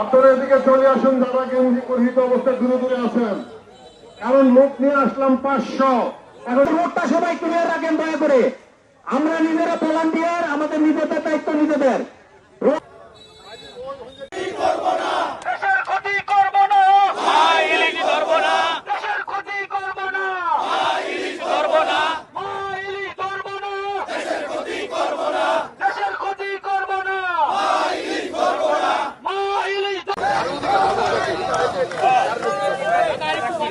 আপনারা এদিকে চলে আসুন, যারা গেঞ্জি পরিহিত অবস্থায় দূরে দূরে আছেন। কারণ লোক নিয়ে আসলাম পাঁচশো। এখন লোকটা সবাই ক্লিয়ার রাখেন, দয়া করে। আমরা নিজেরা ভলান্টিয়ার আমাদের নিজেদের দায়িত্ব নিজেদের দেশের ক্ষতি করব না ইলিশ ধরব না দেশের ক্ষতি করব না ইলিশ ধরব না ইলিশ ধরব না দেশের ক্ষতি করব না দেশের ক্ষতি করব না ইলিশ ধরব না ইলিশ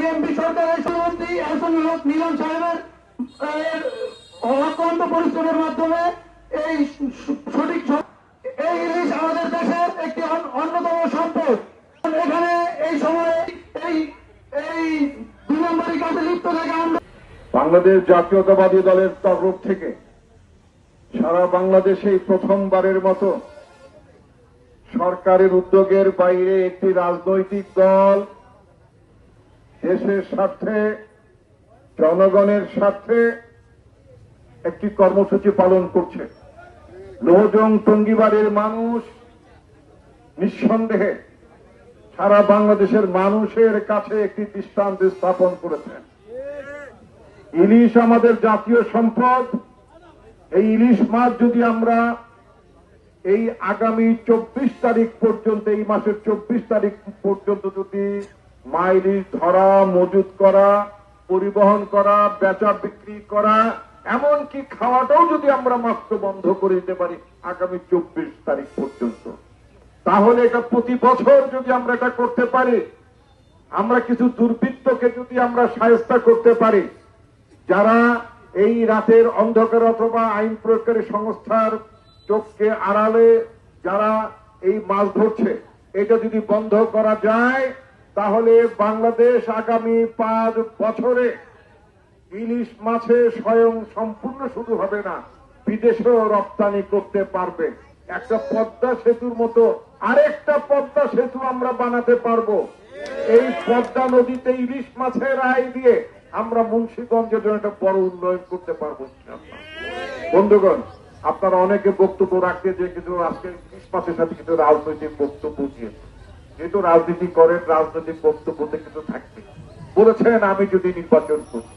বিএনপি সরকারের সভাপতি এসন মিলন সাহেবের অক্লান্ত পরিশ্রমের মাধ্যমে এই সঠিক এই ইলিশ আমাদের দেশের একটি অন্যতম সম্পদ। এখানে এই সময়ে এই এই দুই নম্বরই কাজে লিপ্ত থেকে আমরা। বাংলাদেশ জাতীয়তাবাদী দলের তরফ থেকে সারা বাংলাদেশে প্রথমবারের মতো সরকারের উদ্যোগের বাইরে একটি রাজনৈতিক দল দেশের স্বার্থে, জনগণের স্বার্থে একটি কর্মসূচি পালন করছে। লোহজং টঙ্গিবাড়ির মানুষ নিঃসন্দেহে সারা বাংলাদেশের মানুষের কাছে একটি দৃষ্টান্ত স্থাপন করেছেন ইলিশ আমাদের জাতীয় সম্পদ। এই ইলিশ মাছ যদি আমরা এই আগামী চব্বিশ তারিখ পর্যন্ত, এই মাসের চব্বিশ তারিখ পর্যন্ত যদি মাইলিশ ধরা, মজুত করা, পরিবহন করা, বেচা বিক্রি করা, এমনকি খাওয়াটাও যদি আমরা মাত্র বন্ধ করে দিতে পারি আগামী চব্বিশ তারিখ পর্যন্ত। তাহলে এটা প্রতি বছর যদি আমরা এটা করতে পারি, আমরা কিছু দুর্বৃত্তকে যদি আমরা সায়স্তা করতে পারি, যারা এই রাতের অন্ধকার অথবা আইন প্রয়োগকারী সংস্থার চোখকে আড়ালে যারা এই মাছ ধরছে, এটা যদি বন্ধ করা যায় তাহলে বাংলাদেশ আগামী পাঁচ বছরে ইলিশ মাছে স্বয়ং সম্পূর্ণ শুধু হবে না, বিদেশেও রপ্তানি করতে পারবে। একটা পদ্মা সেতুর মতো আরেকটা পদ্মা সেতু আমরা বানাতে পারব। এই পদ্মা নদীতে ইলিশ মাছের আয় দিয়ে আমরা মুন্সীগঞ্জের জন্য একটা বড় উন্নয়ন করতে পারব। বন্ধুগণ, আপনারা অনেকে বক্তব্য রাখতে যে কিন্তু আজকে ইলিশ মাছের সাথে কিন্তু রাজনৈতিক বক্তব্য দিয়েছে যেহেতু রাজনীতি করেন রাজনৈতিক বক্তব্যতে কিন্তু থাকবে। বলেছেন, আমি যদি নির্বাচন করি।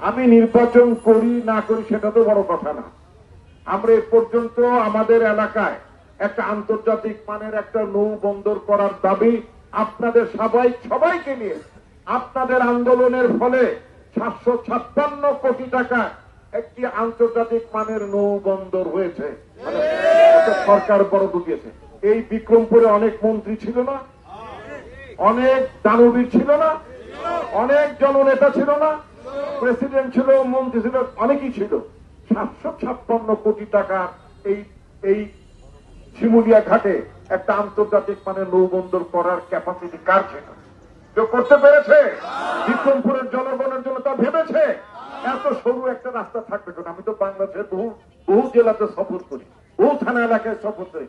আমি নির্বাচন করি, না করি, সেটা তো বড় কথা না। আমরা এ পর্যন্ত আমাদের এলাকায় একটা আন্তর্জাতিক মানের একটা নৌ বন্দর করার দাবি আপনাদের সবাই, সবাইকে নিয়ে, আপনাদের আন্দোলনের ফলে সাতশো ছাপ্পান্ন কোটি টাকা একটি আন্তর্জাতিক মানের নৌ বন্দর হয়েছে। মানে সরকার বড় ঢুকিয়েছে। এই বিক্রমপুরে অনেক মন্ত্রী ছিল না? অনেক দানবীর ছিল না? অনেক জননেতা ছিল না? প্রেসিডেন্ট ছিল, মন্ত্রী ছিল, অনেকেই ছিল। সাতশো ছাপ্পান্ন কোটি টাকা এই এই শিমুলিয়া ঘাটে একটা আন্তর্জাতিক মানে নৌবন্দর করার ক্যাপাসিটি কার ছিল? কেউ করতে পেরেছে? বিক্রমপুরের জনগণের জন্য তা ভেবেছে? এত সরু একটা রাস্তা থাকবে আমি তো বাংলাদেশের বহু বহু জেলাতে সফর করি, বহু থানা এলাকায় সফর করি।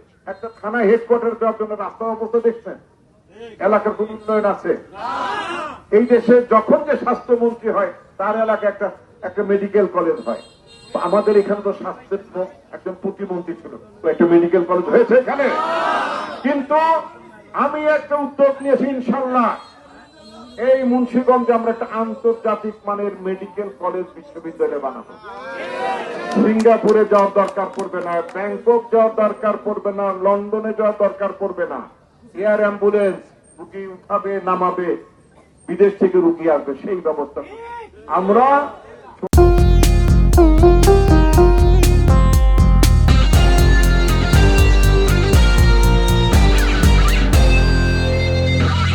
থানা হেডকোয়ার্টার দেওয়ার জন্য রাস্তার অবস্থা দেখছেন? এলাকার কোন উন্নয়ন আছে? এই দেশে যখন যে স্বাস্থ্যমন্ত্রী হয় তার এলাকায় একটা একটা মেডিকেল কলেজ হয়। আমাদের এখানে তো স্বাস্থ্যের একজন প্রতিমন্ত্রী ছিল। তো একটা মেডিকেল কলেজ হয়েছে এখানে? কিন্তু আমি একটা উদ্যোগ নিয়েছি ইনশাল্লাহ এই মুন্সিগঞ্জে আমরা একটা আন্তর্জাতিক মানের মেডিকেল কলেজ বিশ্ববিদ্যালয় বানাবো। সিঙ্গাপুরে যাওয়ার দরকার পড়বে না, ব্যাংকক যাওয়ার দরকার পড়বে না, লন্ডনে যাওয়ার দরকার পড়বে না। এয়ার অ্যাম্বুলেন্স রুগী উঠাবে, নামাবে, বিদেশ থেকে রুগী আসবে, সেই ব্যবস্থা আমরা